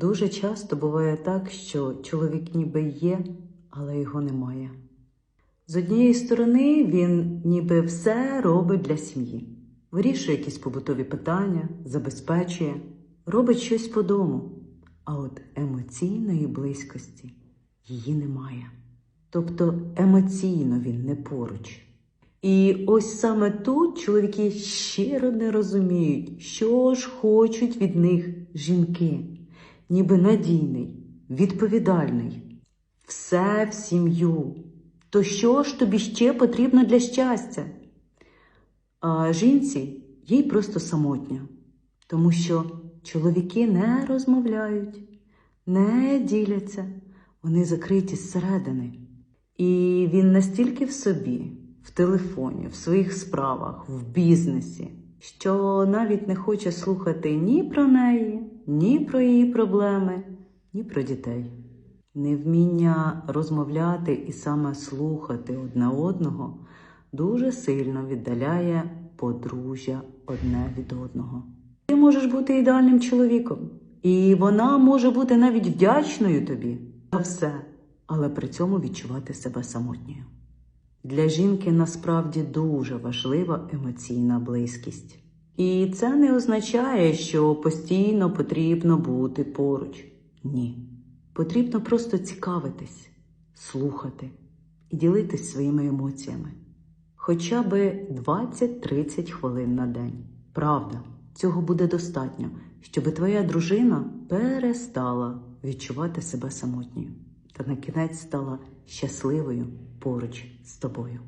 Дуже часто буває так, що чоловік ніби є, але його немає. З однієї сторони, він ніби все робить для сім'ї, вирішує якісь побутові питання, забезпечує, робить щось по дому. А от емоційної близькості її немає. Тобто емоційно він не поруч. І ось саме тут чоловіки щиро не розуміють, що ж хочуть від них жінки, ніби надійний, відповідальний, все в сім'ю. То що ж тобі ще потрібно для щастя? А жінці їй просто самотня, тому що чоловіки не розмовляють, не діляться, вони закриті зсередини. І він настільки в собі, в телефоні, в своїх справах, в бізнесі, що навіть не хоче слухати ні про неї, ні про її проблеми, ні про дітей. Невміння розмовляти і саме слухати одне одного дуже сильно віддаляє подружжя одне від одного. Ти можеш бути ідеальним чоловіком, і вона може бути навіть вдячною тобі за все, але при цьому відчувати себе самотньою. Для жінки насправді дуже важлива емоційна близькість. І це не означає, що постійно потрібно бути поруч. Ні. Потрібно просто цікавитись, слухати і ділитись своїми емоціями. Хоча би 20-30 хвилин на день. Правда, цього буде достатньо, щоб твоя дружина перестала відчувати себе самотньою та на кінець стала щасливою поруч з тобою.